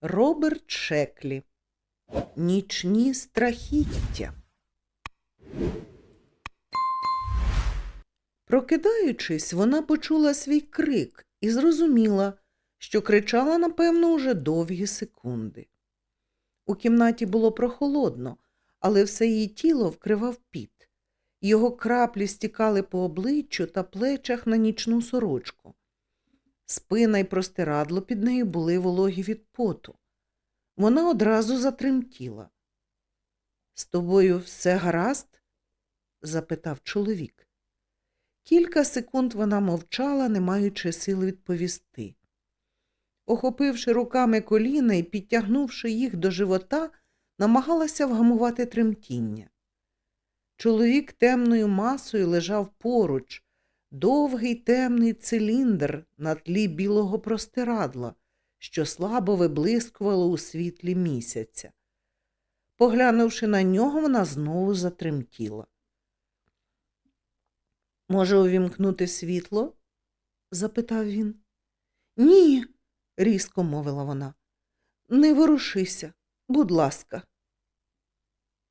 Роберт Шеклі. Нічні страхіття. Прокидаючись, вона почула свій крик і зрозуміла, що кричала, напевно, уже довгі секунди. У кімнаті було прохолодно, але все її тіло вкривав піт. Його краплі стікали по обличчю та плечах на нічну сорочку. Спина й простирадло під нею були вологі від поту. Вона одразу затремтіла. З тобою все гаразд? запитав чоловік. Кілька секунд вона мовчала, не маючи сил відповісти. Охопивши руками коліна і підтягнувши їх до живота, намагалася вгамувати тремтіння. Чоловік темною масою лежав поруч, довгий темний циліндр на тлі білого простирадла, що слабо виблискувало у світлі місяця. Поглянувши на нього, вона знову затремтіла. Може, увімкнути світло? запитав він. Ні, різко мовила вона. Не ворушися, будь ласка.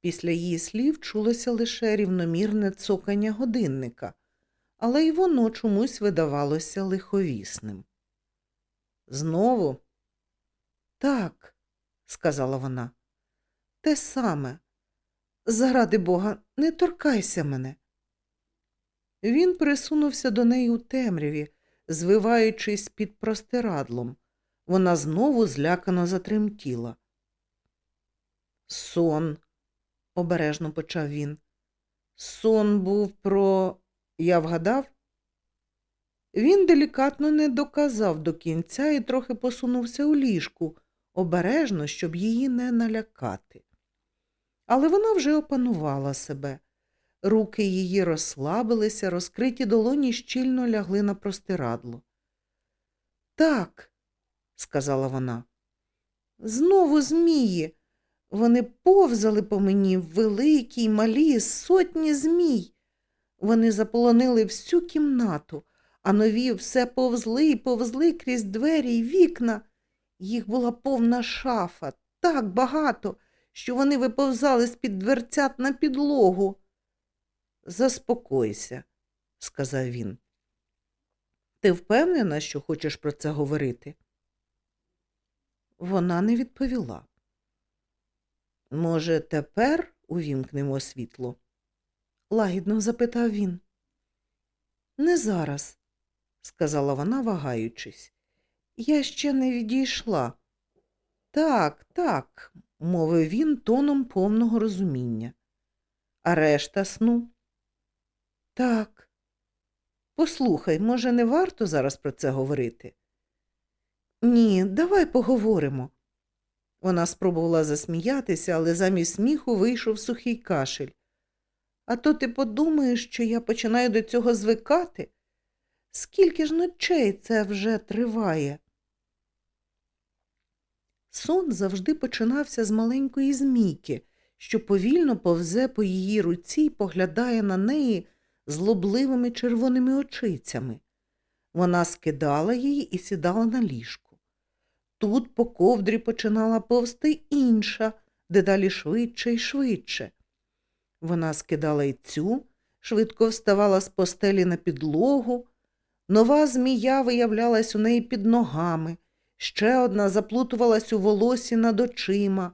Після її слів чулося лише рівномірне цокання годинника, але й воно чомусь видавалося лиховісним. Знову? Так, сказала вона. Те саме. Заради бога, не торкайся мене. Він присунувся до неї у темряві, звиваючись під простирадлом. Вона знову злякано затремтіла. Сон, обережно почав він. Сон був про. Я вгадав? Він делікатно не доказав до кінця і трохи посунувся у ліжку, обережно, щоб її не налякати. Але вона вже опанувала себе. Руки її розслабилися, розкриті долоні щільно лягли на простирадло. Так, сказала вона. Знову змії. Вони повзали по мені великі й малі, сотні змій. Вони заполонили всю кімнату, а нові все повзли й повзли крізь двері й вікна. Їх була повна шафа, так багато, що вони виповзали з-під дверцят на підлогу. Заспокойся, сказав він. Ти впевнена, що хочеш про це говорити? Вона не відповіла. Може, тепер увімкнемо світло? Лагідно запитав він. Не зараз, сказала вона, вагаючись. Я ще не відійшла. Так, так, мовив він тоном повного розуміння. А решта сну? Так. Послухай, може, не варто зараз про це говорити? Ні, давай поговоримо. Вона спробувала засміятися, але замість сміху вийшов сухий кашель. А то ти подумаєш, що я починаю до цього звикати? Скільки ж ночей це вже триває? Сон завжди починався з маленької змійки, що повільно повзе по її руці і поглядає на неї злобливими червоними очицями. Вона скидала її і сідала на ліжку. Тут по ковдрі починала повсти інша, дедалі швидше і швидше. Вона скидала й цю, швидко вставала з постелі на підлогу. Нова змія виявлялась у неї під ногами, ще одна заплутувалась у волосі над очима,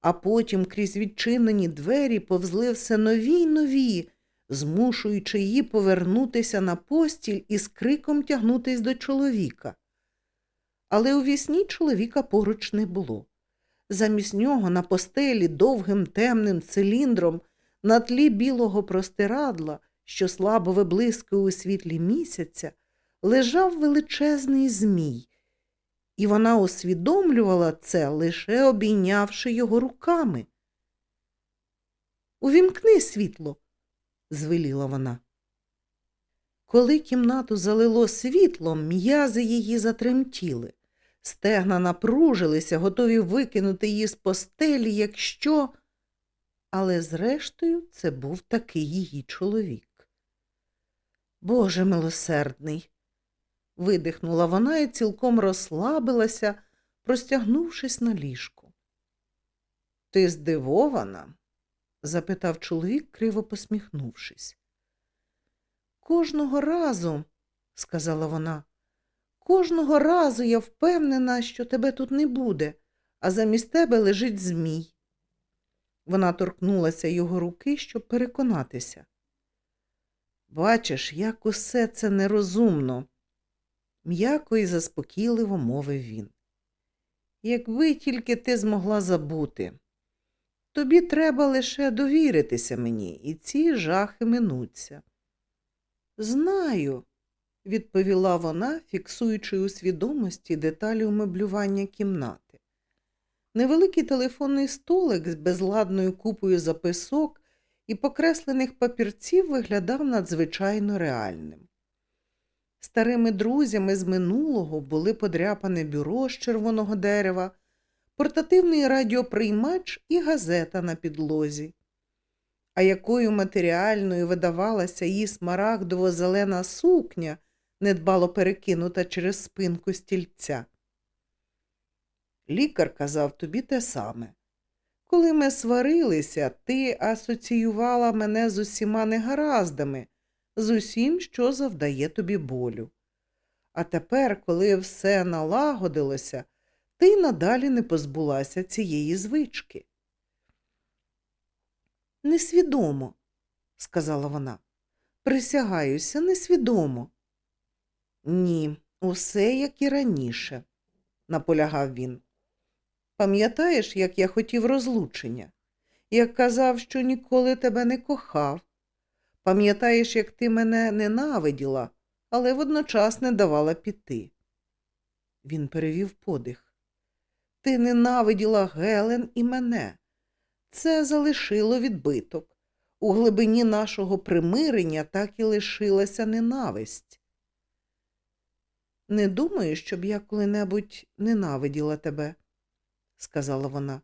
а потім крізь відчинені двері повзли все нові й нові, змушуючи її повернутися на постіль і з криком тягнутись до чоловіка. Але у вісні чоловіка поруч не було. Замість нього на постелі довгим темним циліндром на тлі білого простирадла, що слабо виблискує у світлі місяця, лежав величезний змій, і вона усвідомлювала це, лише обійнявши його руками. Увімкни світло, звеліла вона. Коли кімнату залило світлом, м'язи її затремтіли. Стегна напружилися, готові викинути її з постелі, якщо. Але зрештою це був таки її чоловік. Боже милосердний. видихнула вона і цілком розслабилася, простягнувшись на ліжку. Ти здивована? запитав чоловік, криво посміхнувшись. Кожного разу, сказала вона, кожного разу я впевнена, що тебе тут не буде, а замість тебе лежить змій. Вона торкнулася його руки, щоб переконатися. Бачиш, як усе це нерозумно, м'яко і заспокійливо мовив він. Якби тільки ти змогла забути, тобі треба лише довіритися мені, і ці жахи минуться. Знаю, відповіла вона, фіксуючи у свідомості деталі умеблювання кімнати. Невеликий телефонний столик з безладною купою записок і покреслених папірців виглядав надзвичайно реальним. Старими друзями з минулого були подряпане бюро з червоного дерева, портативний радіоприймач і газета на підлозі. А якою матеріальною видавалася її смарагдово-зелена сукня, недбало перекинута через спинку стільця. Лікар казав тобі те саме. Коли ми сварилися, ти асоціювала мене з усіма негараздами, з усім, що завдає тобі болю. А тепер, коли все налагодилося, ти й надалі не позбулася цієї звички. Несвідомо, сказала вона. Присягаюся, несвідомо. Ні, усе як і раніше, наполягав він. Пам'ятаєш, як я хотів розлучення, як казав, що ніколи тебе не кохав. Пам'ятаєш, як ти мене ненавиділа, але водночас не давала піти. Він перевів подих. Ти ненавиділа Гелен і мене. Це залишило відбиток. У глибині нашого примирення так і лишилася ненависть. Не думаю, щоб я коли-небудь ненавиділа тебе, сказала вона.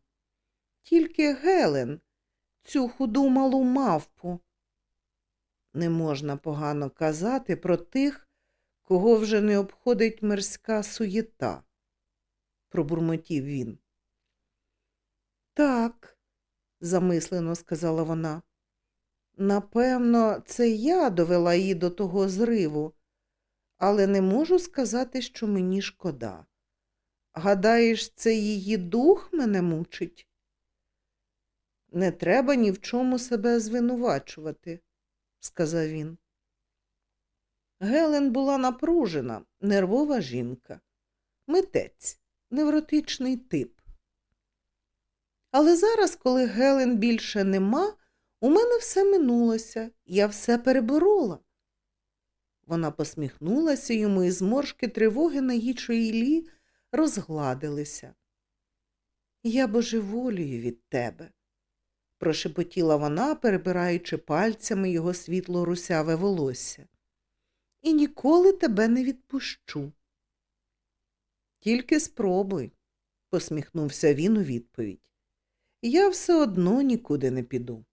Тільки Гелен, цю худу малу мавпу. Не можна погано казати про тих, кого вже не обходить мирська суєта, пробурмотів він. Так, замислено сказала вона. Напевно, це я довела її до того зриву, але не можу сказати, що мені шкода. Гадаєш, це її дух мене мучить? Не треба ні в чому себе звинувачувати, сказав він. Гелен була напружена, нервова жінка, митець, невротичний тип. Але зараз, коли Гелен більше нема, у мене все минулося, я все переборола. Вона посміхнулася йому, і зморшки тривоги на її чолі розгладилися. Я божеволію від тебе, прошепотіла вона, перебираючи пальцями його світло русяве волосся. І ніколи тебе не відпущу. Тільки спробуй, посміхнувся він у відповідь. Я все одно нікуди не піду.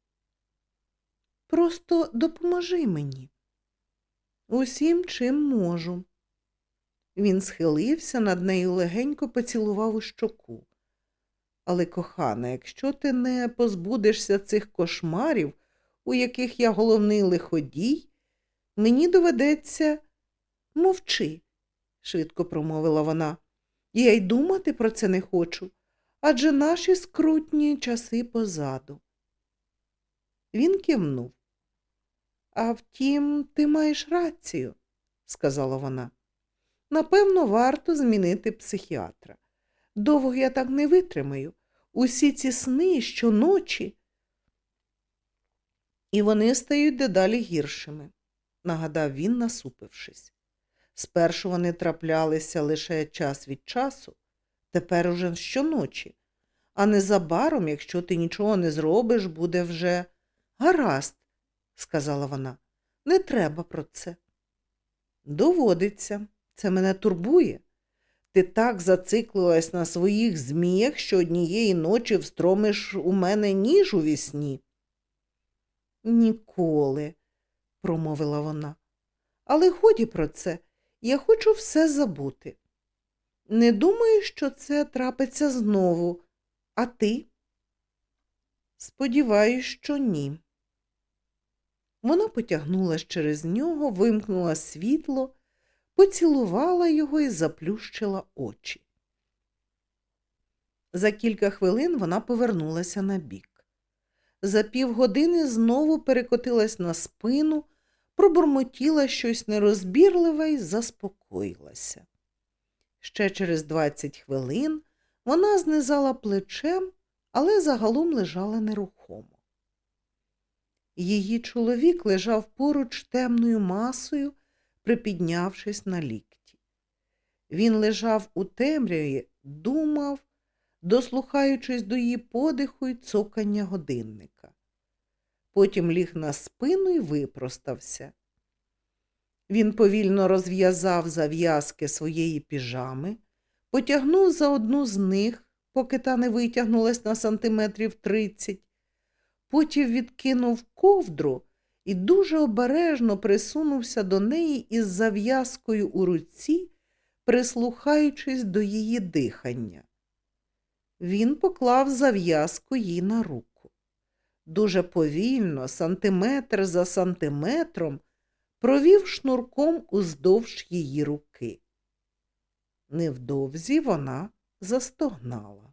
Просто допоможи мені. Усім, чим можу. Він схилився над нею легенько поцілував у щоку. Але, кохана, якщо ти не позбудешся цих кошмарів, у яких я головний лиходій, мені доведеться мовчи, швидко промовила вона. Я й думати про це не хочу, адже наші скрутні часи позаду. Він кивнув. А втім, ти маєш рацію, сказала вона. Напевно, варто змінити психіатра. Довго я так не витримаю. Усі ці сни щоночі. І вони стають дедалі гіршими, нагадав він, насупившись. Спершу вони траплялися лише час від часу, тепер уже щоночі, а незабаром, якщо ти нічого не зробиш, буде вже гаразд, сказала вона. Не треба про це. Доводиться, це мене турбує. Ти так зациклилась на своїх зміях, що однієї ночі встромиш у мене ніж у вісні. Ніколи, промовила вона. Але годі про це, я хочу все забути. Не думаю, що це трапиться знову. А ти? Сподіваюсь, що ні. Вона потягнулась через нього, вимкнула світло, поцілувала його і заплющила очі. За кілька хвилин вона повернулася на бік. За півгодини знову перекотилась на спину, пробурмотіла щось нерозбірливе і заспокоїлася. Ще через двадцять хвилин вона знизала плечем, але загалом лежала нерухомо. Її чоловік лежав поруч темною масою, припіднявшись на лікті. Він лежав у темряві, думав, дослухаючись до її подиху й цокання годинника. Потім ліг на спину і випростався. Він повільно розв'язав зав'язки своєї піжами, потягнув за одну з них, поки та не витягнулась на сантиметрів тридцять, потім відкинув ковдру і дуже обережно присунувся до неї із зав'язкою у руці, прислухаючись до її дихання. Він поклав зав'язку їй на руку. Дуже повільно, сантиметр за сантиметром, провів шнурком уздовж її руки. Невдовзі вона застогнала.